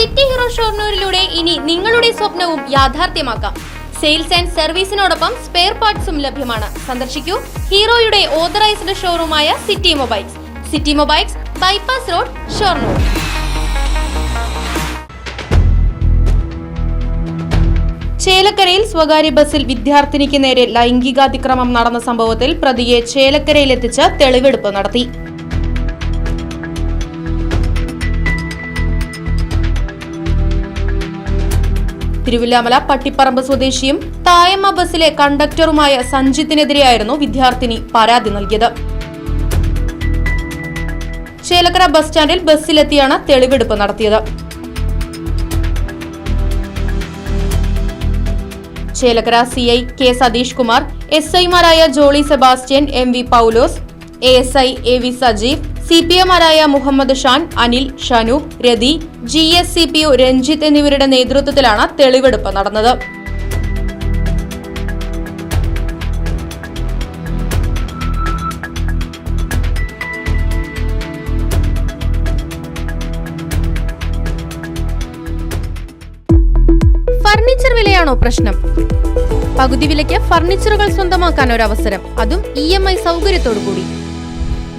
City hero ഷോർണൂരിലൂടെ ഇനി നിങ്ങളുടെ സ്വപ്നവും യാഥാർത്ഥ്യമാക്കാം. സെയിൽസ് ആൻഡ് സർവീസിനോടൊപ്പം സ്പെയർ പാർട്സും ലഭ്യമാണ്. സന്ദർശിക്കൂ ഹീറോയുടെ authorised ഷോറൂമായ City Mobiles. City Mobiles bypass road Shoranur. ചേലക്കരയിൽ സ്വകാര്യ ബസിൽ വിദ്യാർത്ഥിനിക്ക് നേരെ ലൈംഗികാതിക്രമം നടന്ന സംഭവത്തിൽ പ്രതിയെ ചേലക്കരയിലെത്തിച്ച് തെളിവെടുപ്പ് നടത്തി. തിരുവില്ലാമല പട്ടിപ്പറമ്പ് സ്വദേശിയും തായമ്മ ബസ്സിലെ കണ്ടക്ടറുമായ സഞ്ജിത്തിനെതിരെയായിരുന്നു വിദ്യാർത്ഥിനി പരാതി നൽകിയത്. ചേലക്കര ബസ് സ്റ്റാൻഡിൽ ബസ്സിലെത്തിയാണ് തെളിവെടുപ്പ് നടത്തിയത്. Chelakkara C I K Satheesh Kumar S ഐമാരായ Jolly Sebastian M V Paulose A S I A V Sajeev C P എമാരായ Muhammad Shan Anil Shanu Rathi G S C P O Ranjith എന്നിവരുടെ നേതൃത്വത്തിലാണ് തെളിവെടുപ്പ് നടന്നത്. Furniture വിലയാണോ പ്രശ്നം? പകുതി വിലയ്ക്ക് ഫർണിച്ചറുകൾ സ്വന്തമാക്കാൻ ഒരു അവസരം അതും ഇ എം ഐ സൗകര്യത്തോടു കൂടി